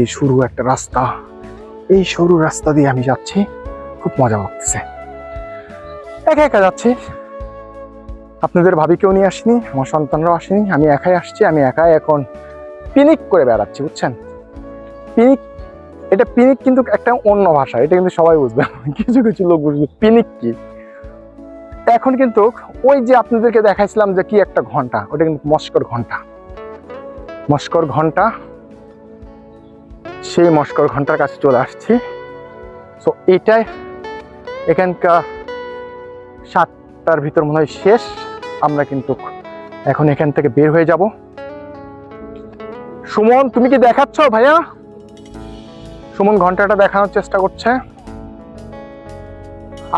এই সরু একটা রাস্তা। এই সরু রাস্তা দিয়ে আমি যাচ্ছি, খুব মজা লাগতেছে। একা একা যাচ্ছি। আপনাদের ভাবিকেও নিয়ে আসিনি, আমার সন্তানরাও আসেনি, আমি একাই আসছি, আমি একাই এখন পিনিক করে বেড়াচ্ছি, বুঝছেন? পিনিক, এটা পিনিক কিন্তু একটা অন্য ভাষা, এটা কিন্তু সবাই বুঝবে। কিছু কিছু লোক বুঝবে, পিনিক কি? এখন কিন্তু ওই যে আপনাদেরকে দেখাইছিলাম যে কি একটা ঘণ্টা, ওটা কিন্তু মস্কর ঘণ্টা। মস্কর ঘণ্টা সেই মস্কর ঘণ্টার কাছে চলে আসছি। সো এটাই এখানকার সাতটার ভিতর মনে হয় শেষ। আমরা কিন্তু এখন এখান থেকে বের হয়ে যাব। সুমন, তুমি কি দেখাচ্ছ ভাইয়া? সুমন ঘন্টাটা দেখানোর চেষ্টা করছে।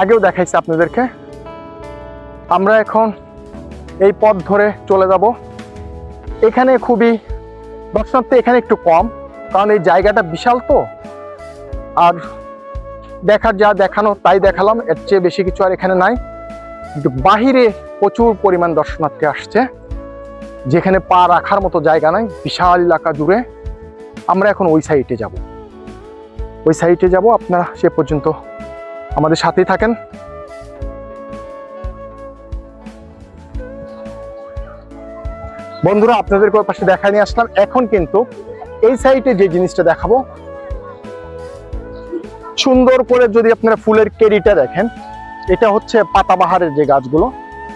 আগেও দেখাইছে আপনাদেরকে। আমরা এখন এই পথ ধরে চলে যাব। এখানে খুবই দর্শনার্থী এখানে একটু কম। কারণ এই জায়গাটা বিশাল তো। আর দেখার যা দেখানো, তাই দেখালাম। এর চেয়ে বেশি কিছু আর এখানে নাই। কিন্তু বাহিরে প্রচুর পরিমাণ দর্শনার্থী আসছে। যেখানে পা রাখার মতো জায়গা নাই, বিশাল এলাকা জুড়ে। আমরা এখন ওই সাইডে যাব। ওই সাইডে যাব। আপনারা সে পর্যন্ত আমাদের সাথেই থাকেন। বন্ধুরা, আপনাদেরকে ওর পাশে দেখা নিয়ে আসলাম। এখন কিন্তু এই সাইডে যে জিনিসটা দেখাবো, সুন্দর করে যদি আপনারা ফুলের কেরিটা দেখেন, এটা হচ্ছে পাতাবাহারের যে গাছগুলো,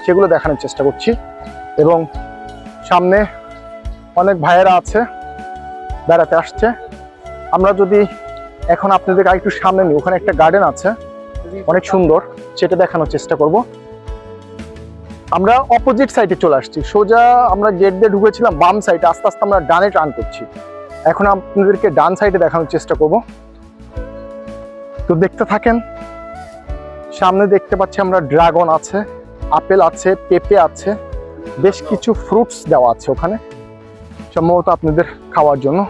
সেগুলো দেখানোর চেষ্টা করছি। এবং সামনে অনেক ভাইয়েরা আছে, বেড়াতে আসছে। আমরা যদি এখন আপনাদের একটু সামনে নিই, ওখানে একটা গার্ডেন আছে, অনেক সুন্দর, সেটা দেখানোর চেষ্টা করব। আমরা অপোজিট সাইডে চলে আসছি, সোজা আমরা গেট দিয়ে ঢুকেছিলাম, বাম সাইডে আস্তে আস্তে আমরা ডানে টার্ন করছি। এখন আপনাদেরকে ডান সাইডে দেখানোর চেষ্টা করব। তো দেখতে থাকেন, সামনে দেখতে পাচ্ছি আমরা ড্রাগন আছে, আপেল আছে, পেঁপে আছে, বেশ কিছু ফ্রুটস দেওয়া আছে ওখানে, সম্ভবত আপনাদের খাওয়ার জন্য।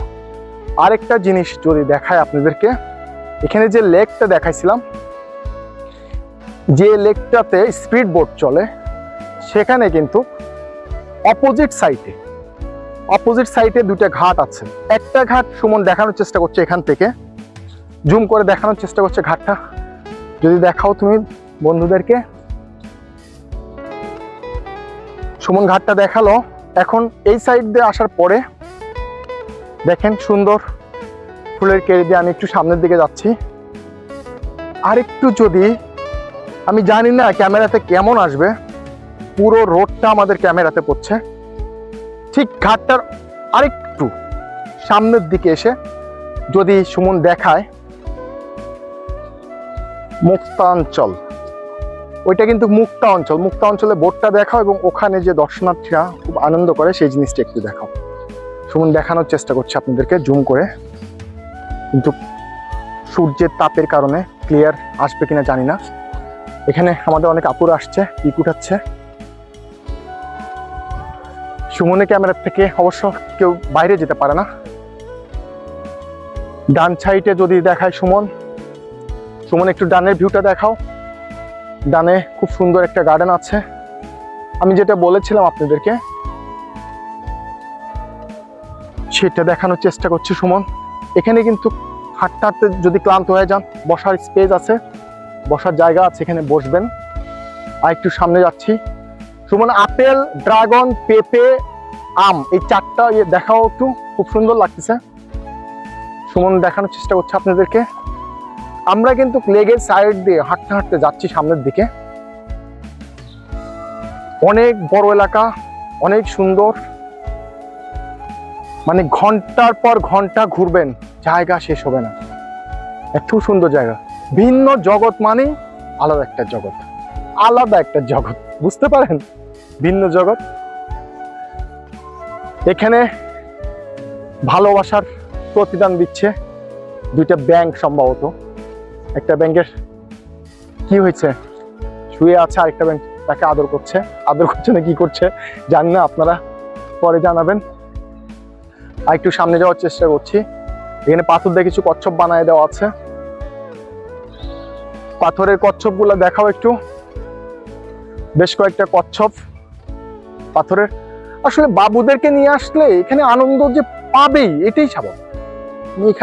আরেকটা জিনিস যদি দেখায় আপনাদেরকে, এখানে যে লেকটা দেখাইছিলাম, যে লেকটাতে স্পিড বোট চলে, সেখানে কিন্তু অপোজিট সাইডে অপোজিট সাইডে দুটো ঘাট আছে। একটা ঘাট সুমন দেখানোর চেষ্টা করছে এখান থেকে। জুম করে দেখানোর চেষ্টা করছে ঘাটটা। যদি দেখাও তুমি বন্ধুদেরকে। সুমন ঘাটটা দেখাল। এখন এই সাইড দিয়ে আসার পরে দেখেন সুন্দর ফুলের কেড়ি দিয়ে আমি একটু সামনের দিকে যাচ্ছি। আর একটু যদি আমি জানি না ক্যামেরাতে কেমন আসবে, পুরো রোডটা আমাদের ক্যামেরাতে পড়ছে। ঠিক ঘাটটার আরেকটু সামনের দিকে এসে যদি সুমন দেখায়, মুক্তাঞ্চল। ওইটা কিন্তু মুক্তা অঞ্চল মুক্তা অঞ্চলে বোটটা দেখাও এবং ওখানে যে দর্শনার্থীরা খুব আনন্দ করে সেই জিনিসটা একটু দেখাও। সুমন দেখানোর চেষ্টা করছে আপনাদেরকে, জুম করে। কিন্তু সূর্যের তাপের কারণে ক্লিয়ার আসবে কিনা জানি না। এখানে আমাদের অনেক আপুর আসছে, পিক উঠাচ্ছে। সুমনের ক্যামেরার থেকে অবশ্য কেউ বাইরে যেতে পারে না। ডান সাইডে যদি দেখায় সুমন সুমন একটু ডানের ভিউটা দেখাও। ডানে খুব সুন্দর একটা গার্ডেন আছে। আমি যেটা বলেছিলাম আপনাদেরকে, সেটা দেখানোর চেষ্টা করছি সুমন। এখানে কিন্তু হাঁটতে হাঁটতে যদি ক্লান্ত হয়ে যান, বসার স্পেস আছে, বসার জায়গা আছে, এখানে বসবেন। আর একটু সামনে যাচ্ছি। সুমন, আপেল, ড্রাগন, পেঁপে, আম, এই চারটা ইয়ে দেখাও একটু। খুব সুন্দর লাগতেছে। সুমন, দেখানোর চেষ্টা করছে আপনাদেরকে। আমরা কিন্তু লেগের সাইড দিয়ে হাঁটতে হাঁটতে যাচ্ছি সামনের দিকে। অনেক বড় এলাকা, অনেক সুন্দর। মানে ঘণ্টার পর ঘণ্টা ঘুরবেন, জায়গা শেষ হবে না। এত সুন্দর জায়গা। ভিন্ন জগৎ মানে আলাদা একটা জগৎ। আলাদা একটা জগৎ। বুঝতে পারেন? ভিন্ন জগৎ। এখানে ভালোবাসার প্রতিদান দিচ্ছে দুইটা ব্যাংক সম্ভবত। একটা ব্যাংকের কি হয়েছে? শুয়ে আছে আরেকটা ব্যাংক তাকে আদর করছে। আদর করছে না কি করছে? জানি না, আপনারা পরে জানাবেন। আর একটু সামনে যাওয়ার চেষ্টা করছি। এখানে পাথর দিয়ে কিছু কচ্ছপ বানায় দেওয়া আছে। পাথরের কচ্ছপগুলো দেখাও একটু। বেশ কয়েকটা কচ্ছপ পাথরের। আসলে বাবুদেরকে নিয়ে আসলে এখানে আনন্দ যে পাবেই, এটাই স্বাভাবিক। এখানে